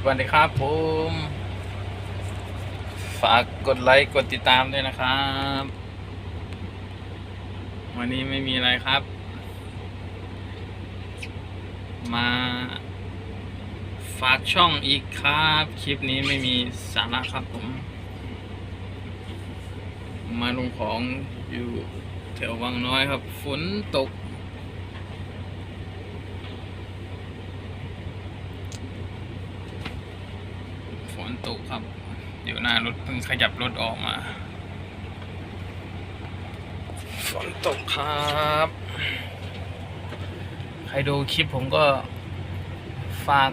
สวัสดีครับผม ฝากกดไลค์กดติดตามด้วยนะครับ วันนี้ไม่มีอะไรครับ มา ฝากช่องอีกครับ คลิปนี้ไม่มีสาระครับผม มาลงของอยู่แถววังน้อยครับ ฝนตก ฝน ตกครับเดี๋ยวหน้ารถเพิ่งขยับรถออกมาฝนตกครับ ใครดูคลิปผมก็ฝาก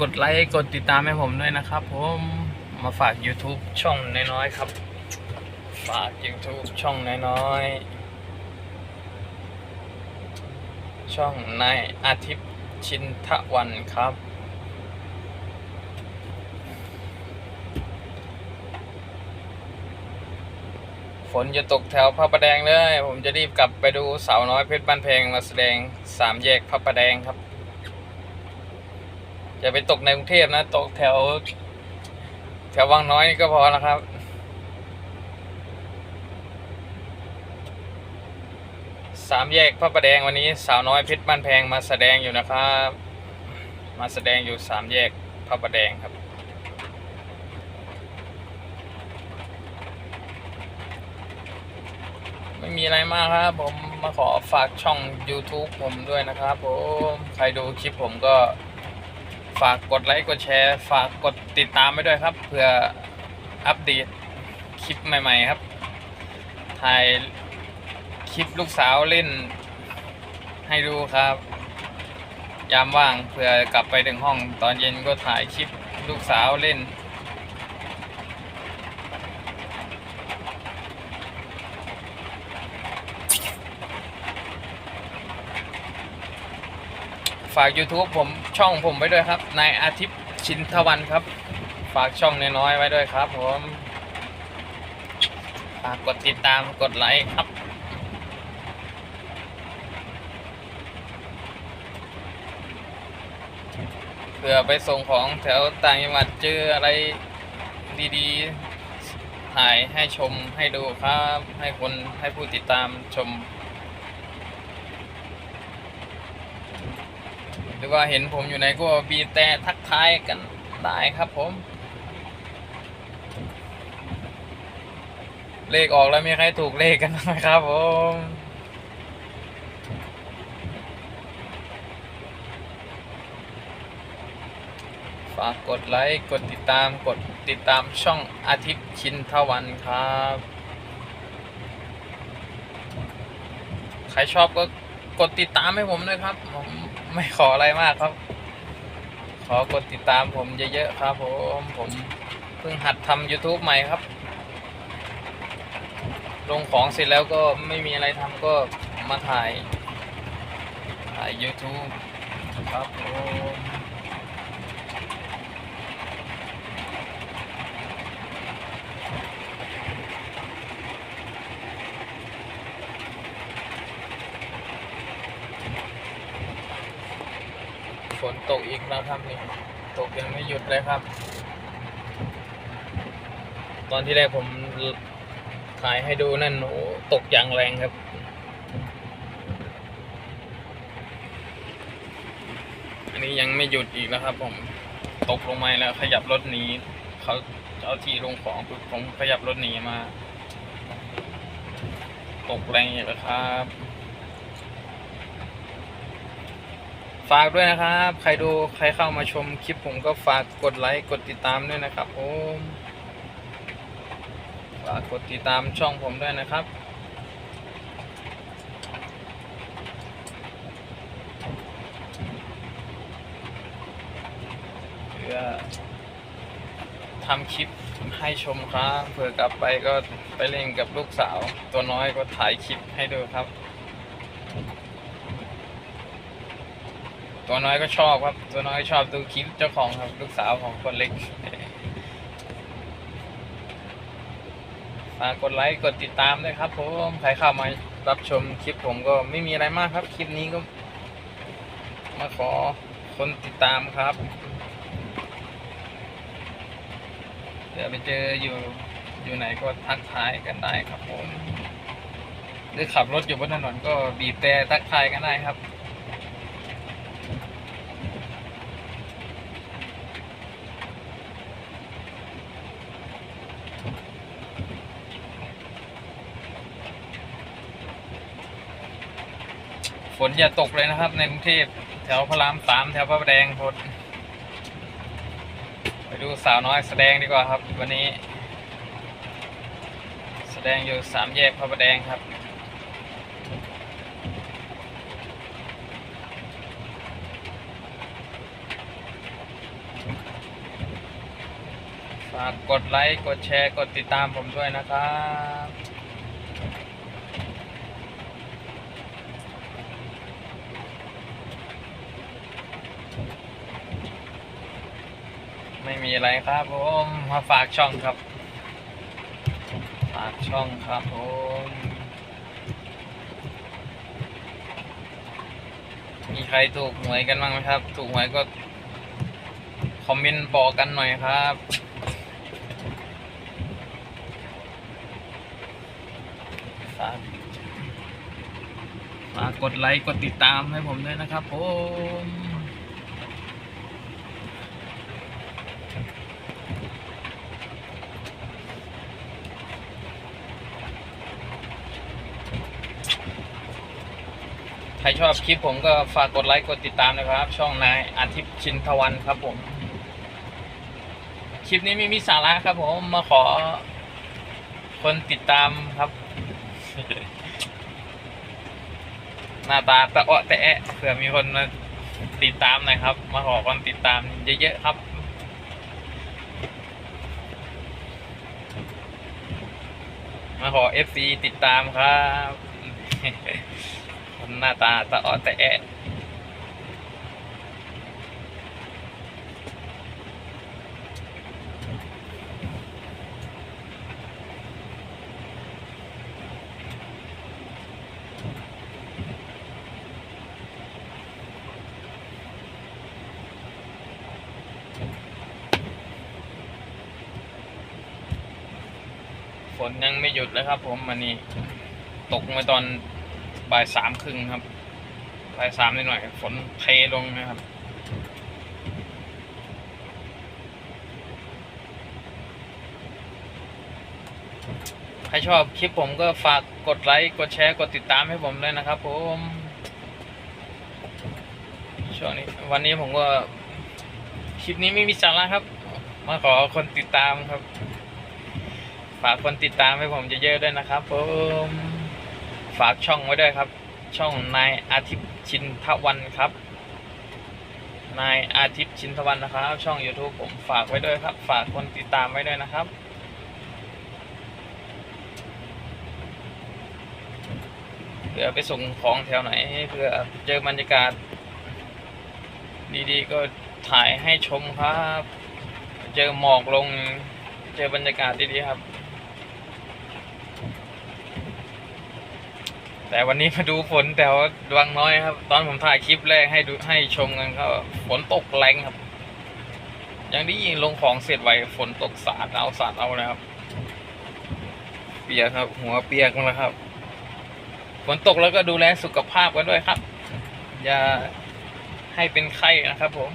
กดไลค์กดติดตามให้ผมด้วยนะครับ ผมมาฝาก YouTube ช่องน้อยๆครับ ฝาก YouTube ช่องน้อยๆช่องนายอาทิตย์ชินทวันครับ ฝนจะตกแถวพระประแดงเลย ผมจะรีบกลับไปดูสาวน้อยเพชรบ้านเพลงมาแสดงสามแยกพระประแดงครับ จะไปตกในกรุงเทพนะ ตกแถว แถววังน้อยก็พอแล้วครับสามแยกพระประแดงวันนี้สาวน้อยเพชรบ้านแพงมาแสดงอยู่นะครับ มาแสดงอยู่สามแยกพระประแดงครับ ไม่มีอะไรมากครับ ผมมาขอฝากช่อง YouTube ผมด้วยนะครับผมใครดูคลิปผมก็ ฝากกดไลค์กดแชร์ ฝากกดติดตามไปด้วยครับ เพื่ออัปเดตคลิปใหม่ ๆ ครับ ถ่ายคลิปลูกสาวเล่นให้ดูครับ ยามว่างเพื่อกลับไปถึงห้องตอนเย็นก็ถ่ายคลิปลูกสาวเล่น ฝาก YouTube ผมช่องผมไว้ด้วยครับนายอาทิตย์ชินทวันครับ ฝากช่องน้อยๆไว้ด้วยครับ ผมฝากกดติดตามกดไลค์ครับเพื่อไปส่งของแถวต่างจังหวัดเจออะไรดีๆถ่ายให้ชมให้ดูครับ ให้คนให้ผู้ติดตามชม หรือว่าเห็นผมอยู่ไหนก็บีบแต่ทักทายกันได้ครับผม เลขออกแล้วมีใครถูกเลขกันไหมครับผมฝากกดไลค์ กดติดตาม กดติดตามช่องอาทิตย์ชินทวันครับ ใครชอบก็กดติดตามให้ผมด้วยครับผม ไม่ขออะไรมากครับ ขอกดติดตามผมเยอะๆครับผมผมเพิ่งหัดทำ YouTube ใหม่ครับ ลงของเสร็จแล้วก็ไม่มีอะไรทำก็มาถ่ายถ่าย YouTube ครับผม ฝนตกอีกแล้วครับนี่ตกยังไม่หยุดเลยครับ ตอนที่แรกผมถ่ายให้ดูนั่นโอ้ตกอย่างแรงครับอันนี้ยังไม่หยุดอีกแล้วครับ ผมตกลงมาแล้วขยับรถหนีเขาเจ้าที่ลงของปุ๊บผมขยับรถหนีมา ตกแรงอีกแล้วครับ ฝากด้วยนะครับ ใครดูใครเข้ามาชมคลิปผมก็ฝากกดไลค์กดติดตามด้วยนะครับผมฝากกดติดตามช่องผมด้วยนะครับ เพื่อทำคลิปให้ชมครับเผื่อกลับไปก็ไปเล่นกับลูกสาว ตัวน้อยก็ถ่ายคลิปให้ดูครับ ตัวน้อยก็ชอบครับ ตัวน้อยชอบดูคลิปเจ้าของครับลูกสาวของคนเล็กฝากกดไลค์กดติดตามด้วยครับผมใครเข้ามารับชมคลิปผมก็ไม่มีอะไรมากครับ คลิปนี้ก็ มาขอคนติดตามครับผื่อไปเจออยู่อยู่ไหนก็ทักทายกันได้ครับผม หรือขับรถอยู่บนถนนก็บีบแต่ทักทายกันได้ครับ ฝนอย่าตกเลยนะครับ ในกรุงเทพแถวพระรามสามแถวพระประแดงพดไปดูสาวน้อยแสดงดีกว่าครับ วันนี้ แสดงอยู่สามแยกพระประแดงครับฝากกดไลค์ กดแชร์ กดติดตามผมด้วยนะครับ ไม่มีอะไรครับผมมาฝากช่องครับ ฝากช่องครับผมมีใครถูกหวยกันบ้างไหมครับ ถูกหวยก็คอมเมนต์บอกกันหน่อยครับฝากฝากกดไลค์กดติดตามให้ผมด้วยนะครับผม รชอบคลิปผมก็ฝากกดไลค์กดติดตามนะครับ ช่องนายอาทิตย์ชินทวันครับผม คลิปนี้ไม่มีสาระครับผมมาขอ คนติดตามครับ หน้าตาตะเอะแตะเผื่อมีคนมาติดตามหน่อยครับ มาขอคนติดตามเยอะๆครับมาขอ FC ติดตามครับ หน้าตาตะเอแตะฝนยังไม่หยุดเลยครับผมวันนี้ตกมาตอน บ่ายสามครึ่งครับบ่ายสามนิดหน่อย ฝนเทลงนะครับใครชอบคลิปผมก็ฝากกดไลค์ กดแชร์ กดติดตามให้ผมด้วยนะครับผม ช่วงนี้วันนี้ผมก็ คลิปนี้ไม่มีสาระครับ มาขอคนติดตามครับ ฝากคนติดตามให้ผมเยอะๆด้วยนะครับผม ฝากช่องไว้ด้วยครับ ช่องนายอาทิตย์ชินทวันครับนายอาทิตย์ชินทวันนะครับ ช่อง YouTube ผมฝากไว้ด้วยครับ ฝากคนติดตามไว้ด้วยนะครับเผื่อไปส่งของแถวไหนเผื่อเจอบรรยากาศ ดีๆ ก็ถ่ายให้ชมครับ เจอหมอกลง เจอบรรยากาศดีๆครับ แต่วันนี้มาดูฝนแต่ว่าดวงน้อยครับ ตอนผมถ่ายคลิปแรกให้ดูให้ชมกันครับฝนตกแรงครับ อย่างที่ยิงลงของเสร็จไวฝนตกสาดเอาสาดเอานะครับ เปียกครับ หัวเปียกมดแล้วครับ ฝนตกแล้วก็ดูแลสุขภาพกันด้วยครับ อย่าให้เป็นไข้นะครับผม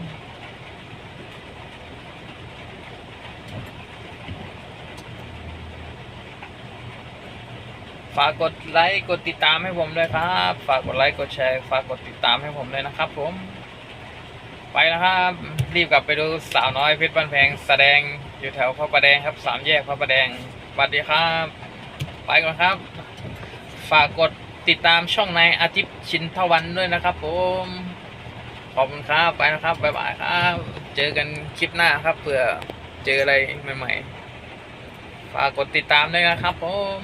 ฝากกดไลค์กดติดตามให้ผมด้วยครับ ฝากกดไลค์กดแชร์ ฝากกดติดตามให้ผมด้วยนะครับ ผม ไปแล้วครับ รีบกลับไปดูสาวน้อยเพชรบ้านแพงแสดงอยู่แถวพระประแดงครับสามแยกพระประแดงสวัสดีครับ ไปก่อนครับ ฝากกดติดตามช่องในายอาทิตย์ชินทวันด้วยนะครับ ผมขอบคุณครับไปนะครับบ๊ายบายครับ เจอกันคลิปหน้าครับเผื่อเจออะไรใหม่ๆฝากกดติดตามด้วยนะครับผม